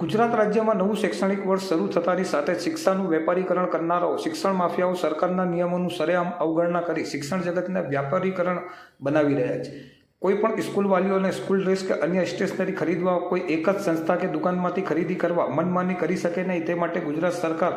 ગુજરાત રાજ્યમાં નવું શૈક્ષણિક વર્ષ શરૂ થતાની સાથે શિક્ષાનું વેપારીકરણ કરનારાઓ, શિક્ષણ માફિયાઓ સરકારના નિયમોનું સરેઆમ અવગણના કરી શિક્ષણ જગતને વ્યાપારીકરણ બનાવી રહ્યા છે. કોઈપણ સ્કૂલ વાલીઓને સ્કૂલ ડ્રેસ કે અન્ય સ્ટેશનરી ખરીદવા, કોઈ એક જ સંસ્થા કે દુકાનમાંથી ખરીદી કરવા મનમાની કરી શકે નહીં, તે માટે ગુજરાત સરકાર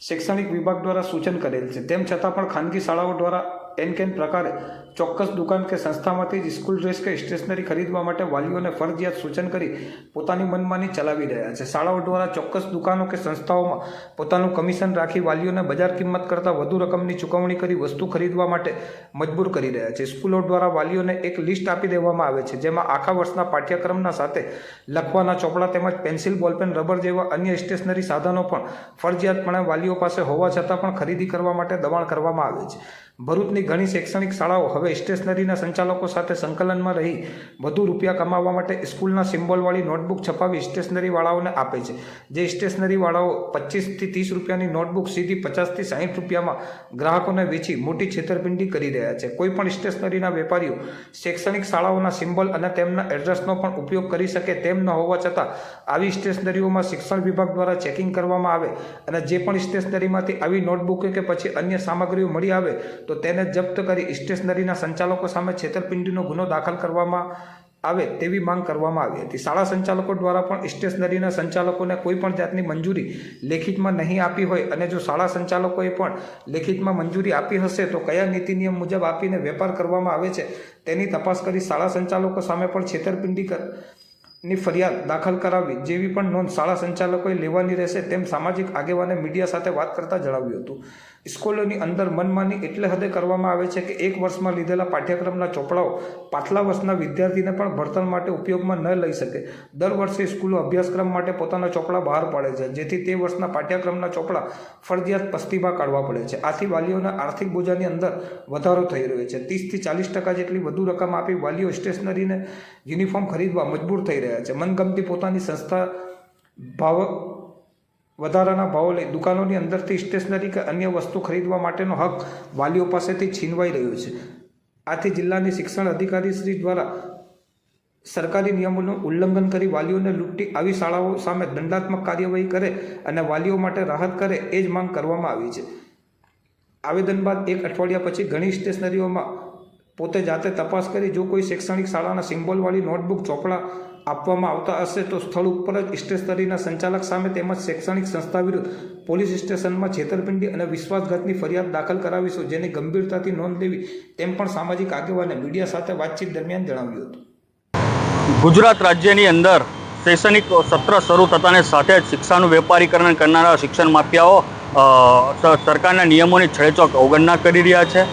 શૈક્ષણિક વિભાગ દ્વારા સૂચન કરેલ છે. તેમ છતાં પણ ખાનગી શાળાઓ દ્વારા એન કેન પ્રકારે ચોક્કસ દુકાન કે સંસ્થામાંથી જ સ્કૂલ ડ્રેસ કે સ્ટેશનરી ખરીદવા માટે વાલીઓને ફરજિયાત સૂચન કરી પોતાની મનમાની ચલાવી રહ્યા છે. શાળાઓ દ્વારા ચોક્કસ દુકાનો કે સંસ્થાઓમાં પોતાનું કમિશન રાખી વાલીઓને બજાર કિંમત કરતાં વધુ રકમની ચૂકવણી કરી વસ્તુ ખરીદવા માટે મજબૂર કરી રહ્યા છે. સ્કૂલો દ્વારા વાલીઓને એક લિસ્ટ આપી દેવામાં આવે છે, જેમાં આખા વર્ષના પાઠ્યક્રમના સાથે લખવાના ચોપડા તેમજ પેન્સિલ બોલપેન રબર જેવા અન્ય સ્ટેશનરી સાધનો પણ ફરજિયાતપણે વાલીઓ પાસે હોવા છતાં પણ ખરીદી કરવા માટે દબાણ કરવામાં આવે છે. ભરૂચની ઘણી શૈક્ષણિક શાળાઓ હવે સ્ટેશનરીના સંચાલકો સાથે સંકલનમાં રહી વધુ રૂપિયા કમાવવા માટે સ્કૂલના સિમ્બોલવાળી નોટબુક છપાવી સ્ટેશનરીવાળાઓને આપે છે. જે સ્ટેશનરીવાળાઓ પચીસથી ત્રીસ રૂપિયાની નોટબુક સીધી પચાસથી સાહીઠ રૂપિયામાં ગ્રાહકોને વેચી મોટી છેતરપિંડી કરી રહ્યા છે. કોઈપણ સ્ટેશનરીના વેપારીઓ શૈક્ષણિક શાળાઓના સિમ્બોલ અને તેમના એડ્રેસનો પણ ઉપયોગ કરી શકે તેમ ન હોવા છતાં આવી સ્ટેશનરીઓમાં શિક્ષણ વિભાગ દ્વારા ચેકિંગ કરવામાં આવે અને જે પણ સ્ટેશનરીમાંથી આવી નોટબુક કે પછી અન્ય સામગ્રીઓ મળી આવે તો તેને જપ્ત કરી સ્ટેશનરીના સંચાલકો સામે છેતરપિંડીનો ગુનો દાખલ કરવામાં આવે તેવી માંગ કરવામાં આવી હતી. શાળા સંચાલકો દ્વારા પણ સ્ટેશનરીના સંચાલકોને કોઈ પણ જાતની મંજૂરી લેખિતમાં નહીં આપી હોય અને જો શાળા સંચાલકોએ પણ લેખિતમાં મંજૂરી આપી હશે તો કયા નીતિ નિયમ મુજબ આપીને વેપાર કરવામાં આવે છે તેની તપાસ કરી શાળા સંચાલકો સામે પણ છેતરપિંડી કર ની ફરિયાદ દાખલ કરાવવી જેવી પણ નોંધ શાળા સંચાલકોએ લેવાની રહેશે તેમ સામાજિક આગેવાને મીડિયા સાથે વાત કરતા જણાવ્યું હતું. સ્કૂલોની અંદર મનમાની એટલે હદે કરવામાં આવે છે કે એક વર્ષમાં લીધેલા પાઠ્યક્રમના ચોપડાઓ પાછલા વર્ષના વિદ્યાર્થીને પણ ભણતર માટે ઉપયોગમાં ન લઈ શકે. દર વર્ષે સ્કૂલો અભ્યાસક્રમ માટે પોતાના ચોપડા બહાર પાડે છે, જેથી તે વર્ષના પાઠ્યક્રમના ચોપડા ફરજિયાત પસ્તીમાં કાઢવા પડે છે. આથી વાલીઓના આર્થિક બોજાની અંદર વધારો થઈ રહ્યો છે. ત્રીસથી ચાલીસ ટકા જેટલી વધુ રકમ આપી વાલીઓ સ્ટેશનરીને યુનિફોર્મ ખરીદવા મજબૂર થઈ રહ્યા છે. મનગમતી પોતાની સંસ્થા ભાવ વધારાના ભાવો લઈ દુકાનોની અંદરથી સ્ટેશનરી કે અન્ય વસ્તુ ખરીદવા માટેનો હક વાલીઓ પાસેથી છીનવાઈ રહ્યો છે. આથી જિલ્લાની શિક્ષણ અધિકારી શ્રી દ્વારા સરકારી નિયમોનું ઉલ્લંઘન કરી વાલીઓને લૂંટી આવી શાળાઓ સામે દંડાત્મક કાર્યવાહી કરે અને વાલીઓ માટે રાહત કરે એ જ માંગ કરવામાં આવી છે. આવેદન બાદ એક અઠવાડિયા પછી ઘણી સ્ટેશનરીઓમાં પોતે જાતે તપાસ કરી જો કોઈ શૈક્ષણિક શાળાના સિમ્બોલવાળી નોટબુક ચોપડા આપવામાં આવતા હશે તો સ્થળ ઉપર જ સ્ટેશનરીના સંચાલક સામે તેમજ શૈક્ષણિક સંસ્થા વિરુદ્ધ પોલીસ સ્ટેશનમાં છેતરપિંડી અને વિશ્વાસઘાતની ફરિયાદ દાખલ કરાવીશું, જેની ગંભીરતાથી નોંધ લેવી તેમ પણ સામાજિક આગેવાને મીડિયા સાથે વાતચીત દરમિયાન જણાવ્યું હતું. ગુજરાત રાજ્યની અંદર શૈક્ષણિક સત્ર શરૂ થતાને સાથે જ શિક્ષાનું વેપારીકરણ કરનારા શિક્ષણ માફિયાઓ સરકારના નિયમોની છળેચોક અવગણના કરી રહ્યા છે.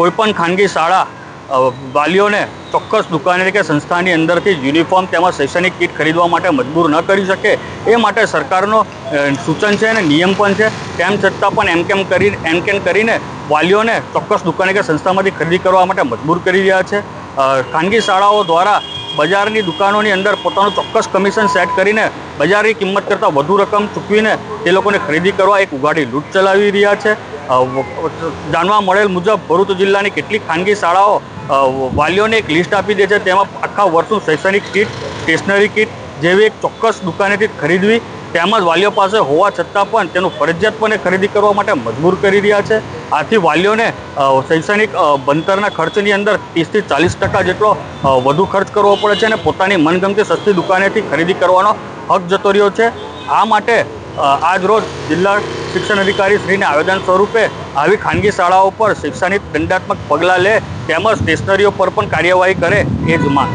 કોઈપણ ખાનગી શાળા વાલીઓને ચોક્કસ દુકાને કે સંસ્થાની અંદરથી યુનિફોર્મ તેમજ શૈક્ષણિક કીટ ખરીદવા માટે મજબૂર ન કરી શકે. એ માટે સરકારનો સૂચન છે અને નિયમ પણ છે. તેમ છતાં પણ એમ કેમ કરી, એમ કેમ કરીને વાલીઓને ચોક્કસ દુકાને કે સંસ્થામાંથી ખરીદી કરવા માટે મજબૂર કરી રહ્યા છે. ખાનગી શાળાઓ દ્વારા બજારની દુકાનોની અંદર પોતાનું ચોક્કસ કમિશન સેટ કરીને બજારની કિંમત કરતાં વધુ રકમ ચૂકવીને તે લોકોને ખરીદી કરવા એક ઉઘાડી લૂંટ ચલાવી રહ્યા છે. જાણવા મળેલ મુજબ ભરૂચ જિલ્લાની કેટલીક ખાનગી શાળાઓ વાલીઓને એક લિસ્ટ આપી દે છે. તેમાં આખા વર્ષનું શૈક્ષણિક કીટ, સ્ટેશનરી કીટ જેવી એક ચોક્કસ દુકાનેથી ખરીદવી, તેમજ વાલીઓ પાસે હોવા છતાં પણ તેનું ફરજિયાતપણે ખરીદી કરવા માટે મજબૂર કરી રહ્યા છે. આથી વાલીઓને શૈક્ષણિક ભણતરના ખર્ચની અંદર ત્રીસથી ચાલીસ ટકા જેટલો વધુ ખર્ચ કરવો પડે છે અને પોતાની મનગમતી સસ્તી દુકાનેથી ખરીદી કરવાનો હક જતો રહ્યો છે. આ માટે આજરોજ આજ રોજ જિલ્લા શિક્ષણ અધિકારી શ્રીને આવેદન સ્વરૂપે આવી ખાનગી શાળાઓ પર શિક્ષણની દંડાત્મક પગલાં લે તેમજ સ્ટેશનરીઓ પર પણ કાર્યવાહી કરે એ જ માંગ.